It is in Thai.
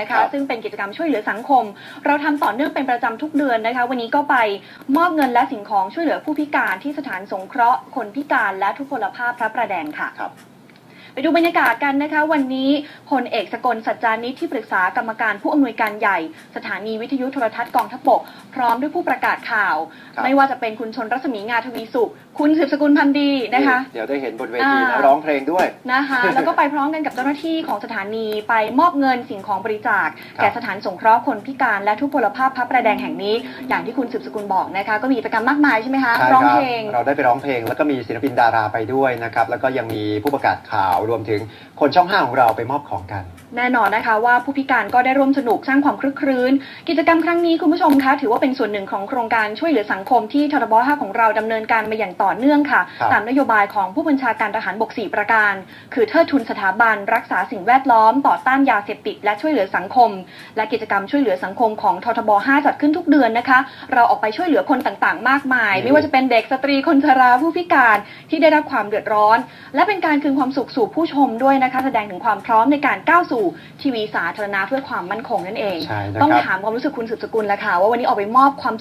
นะครัคะบซึ่งเป็นกิจกรรมช่วยเหลือสังคม เราทำต่อเนื่องเป็นประจำทุกเดือนนะคะ วันนี้ก็ไปมอบเงินและสิ่งของช่วยเหลือผู้พิการที่สถานสงเคราะห์คนพิการและทุพพลภาพพระประแดงค่ะครับ ไปดูบรรยากาศกันนะคะ วันนี้พลเอกสกลสัจจานิตที่ปรึกษากรรมการผู้อำนวยการใหญ่ สถานีวิทยุโทรทัศน์กองทัพบก พร้อมด้วยผู้ประกาศข่าวครับไม่ว่าจะเป็นคุณชนรัศมีงาทวีสุข คุณสืบสกุลพันธ์ดีนะคะ เดี๋ยวได้เห็นบนเวทีนะอ่าร้องเพลงด้วยนะคะแล้วก็ไปพร้อมกันกับเจ้าหน้าที่ของสถานีไปมอบเงินสิ่งของบริจาคครับแก่สถานสงเคราะห์คนพิการและทุพพลภาพพระประแดงแห่งนี้ อย่างที่คุณสืบสกุลบอกนะคะ ก็มีกิจกรรมมากมายใช่ไหมคะใช่ร้องคบเพลงเราได้ไปร้องเพลงแล้วก็มีศิลปินดาราไปด้วยนะครับแล้วก็ยังมีผู้ประกาศข่าวรวมถึงคนช่องห้าของเราไปมอบของกัน แน่นอนนะคะว่าผู้พิการก็ได้ร่วมสนุกสร้างความคลึกครื้น กิจกรรมครั้งนี้คุณผู้ชมคะถือว่าเป็นส่วนหนึ่งของโครงการช่วยเหลือสังคมที่ทรบ5ของเราดำเนินการมาอย่างต่อเนื่องค่ะครับตามนโยบายของผู้บัญชาการทหารบก 4 ประการ คือเทิดทุนสถาบัน รักษาสิ่งแวดล้อม ต่อต้านยาเสพติด และช่วยเหลือสังคม และกิจกรรมช่วยเหลือสังคมของททบ5จัดขึ้นทุกเดือนนะคะ เราออกไปช่วยเหลือคนต่างๆ มากมายอืมไม่ว่าจะเป็นเด็กสตรีคนชราผู้พิการที่ได้รับความเดือดร้อน และเป็นการคืนความสุขสู่ผู้ชมด้วยนะคะ แสดงถึงความพร้อมในการก้าวสู่ทีวีสาธารณะเพื่อความมั่นคงนั่นเอง ใช่นะต้องครับถามความรู้สึกคุณสืบสกุลแล้วค่ะว่าวันนี้ออกไปมอบความ